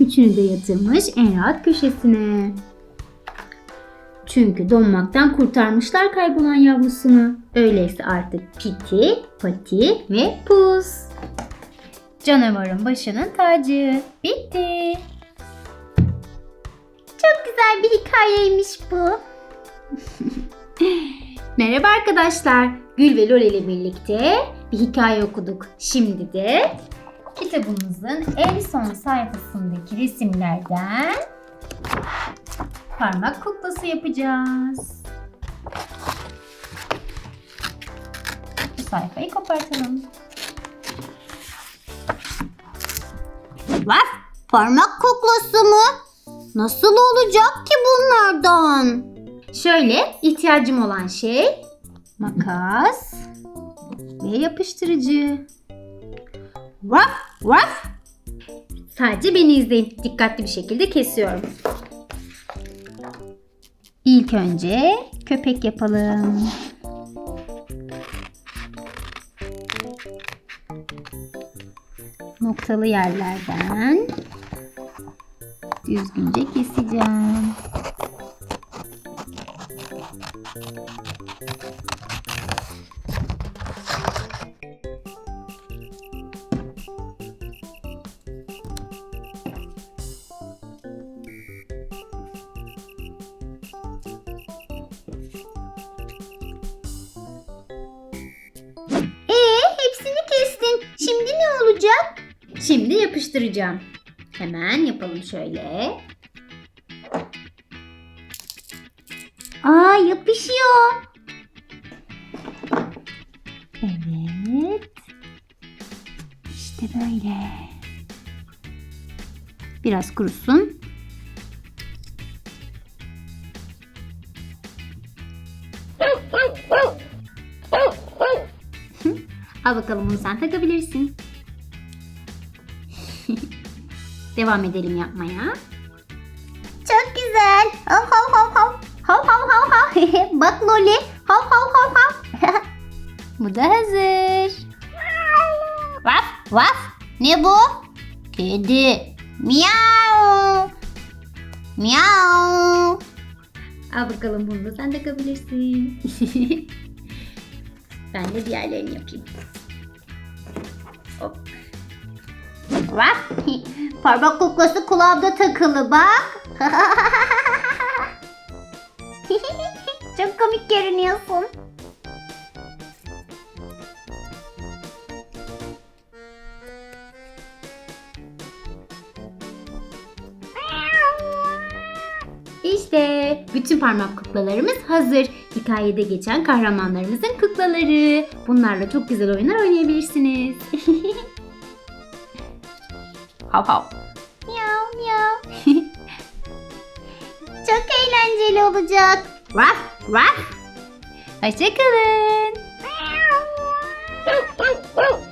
Üçünü de yatırmış en rahat köşesine. Çünkü donmaktan kurtarmışlar kaybolan yavrusunu. Öyleyse artık Piti, Pati ve Pus. Canavarın başının tacı. Bitti. Çok güzel bir hikayeymiş bu. Merhaba arkadaşlar. Gül ve Lol ile birlikte bir hikaye okuduk. Şimdi de kitabımızın en son sayfasındaki resimlerden parmak kuklası yapacağız. Bu sayfayı kopartalım. Vaf! Parmak kuklası mı? Nasıl olacak ki bunlardan? Şöyle ihtiyacım olan şey makas ve yapıştırıcı. Vaf! Vaf! Sadece beni izleyin. Dikkatli bir şekilde kesiyorum. İlk önce köpek yapalım. Noktalı yerlerden düzgünce keseceğim. Yapıştıracağım. Hemen yapalım şöyle. Aa, yapışıyor. Evet. İşte böyle. Biraz kurusun. Al bakalım bunu sen takabilirsin. Devam edelim yapmaya. Çok güzel. Hav hav hav hav. Hav hav hav hav. Bak Loli. Hav hav hav hav. Bu da hazır. vaf vaf. Ne bu? Kedi. Miau. Miau. Al bakalım bunu da sen takabilirsin. ben de diğerlerini yapayım. Hop. Vaf. Parmak kuklası kulağımda takılı bak. Çok komik görünüyorsun. İşte bütün parmak kuklalarımız hazır. Hikayede geçen kahramanlarımızın kuklaları. Bunlarla çok güzel oyunlar oynayabilirsiniz. hav hav. Çok eğlenceli olacak. Raf raf. Hoşçakalın.